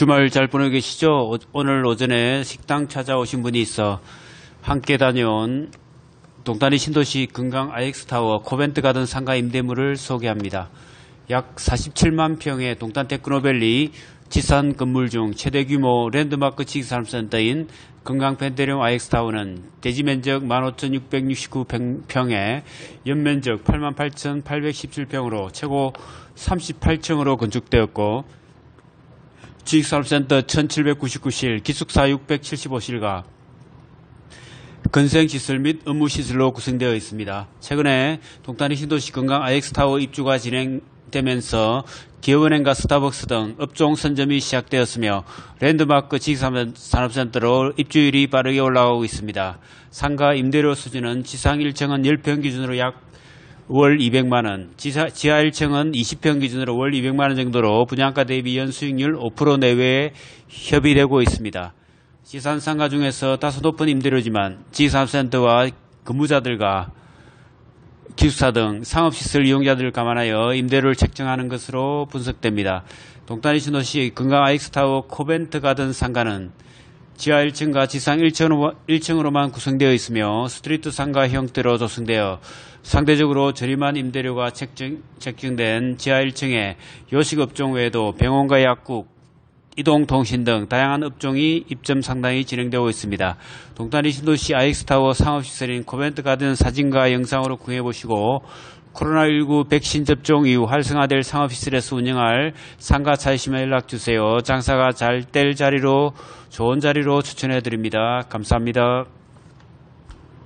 주말 잘 보내고 계시죠? 오- 오늘 오전에 식당 찾아오신 분이 있어 함께 다녀온 동탄리 신도시 금강 IX타워 코벤트 가든 상가 임대물을 소개합니다. 약 47만 평의 동탄 테크노밸리 지산 건물 중 최대 규모 랜드마크 지식산업센터인 금강 펜테리움 IX타워는 대지 면적 15,669평에 연면적 88,817평으로 최고 38층으로 건축되었고 지식산업센터 1799실, 기숙사 675실과 건생시설 및 업무시설로 구성되어 있습니다. 최근에 동탄리 신도시 건강 IX타워 입주가 진행되면서 기업은행과 스타벅스 등 업종 선점이 시작되었으며 랜드마크 지식산업센터로 입주율이 빠르게 올라가고 있습니다. 상가 임대료 수준은 지상 1층은 10평 기준으로 약 월 200만 원, 지하, 지하 1층은 20평 기준으로 월 200만 원 정도로 분양가 대비 연 수익률 5% 내외에 협의되고 있습니다. 지산 상가 중에서 다소 높은 임대료지만 지산센터와 근무자들과 기숙사 등 상업시설 이용자들을 감안하여 임대료를 책정하는 것으로 분석됩니다. 동탄리 신도시 건강 아이스타워 코벤트 가든 상가는 지하 1층과 지상 1층으로, 1층으로 만 구성되어 있으며 스트리트 상가 형태로 조성되어 상대적으로 저렴한 임대료가 책정, 책정된 지하 1층에 요식업종 외에도 병원과 약국, 이동통신 등 다양한 업종이 입점 상당히 진행되고 있습니다. 동탄리 신도시 아이스타워 상업시설인 코벤트 가든 사진과 영상으로 구해보시고 코로나19 백신 접종 이후 활성화될 상업시설에서 운영할 상가 찾으시면 연락주세요. 장사가 잘 될 자리로 좋은 자리로 추천해드립니다. 감사합니다.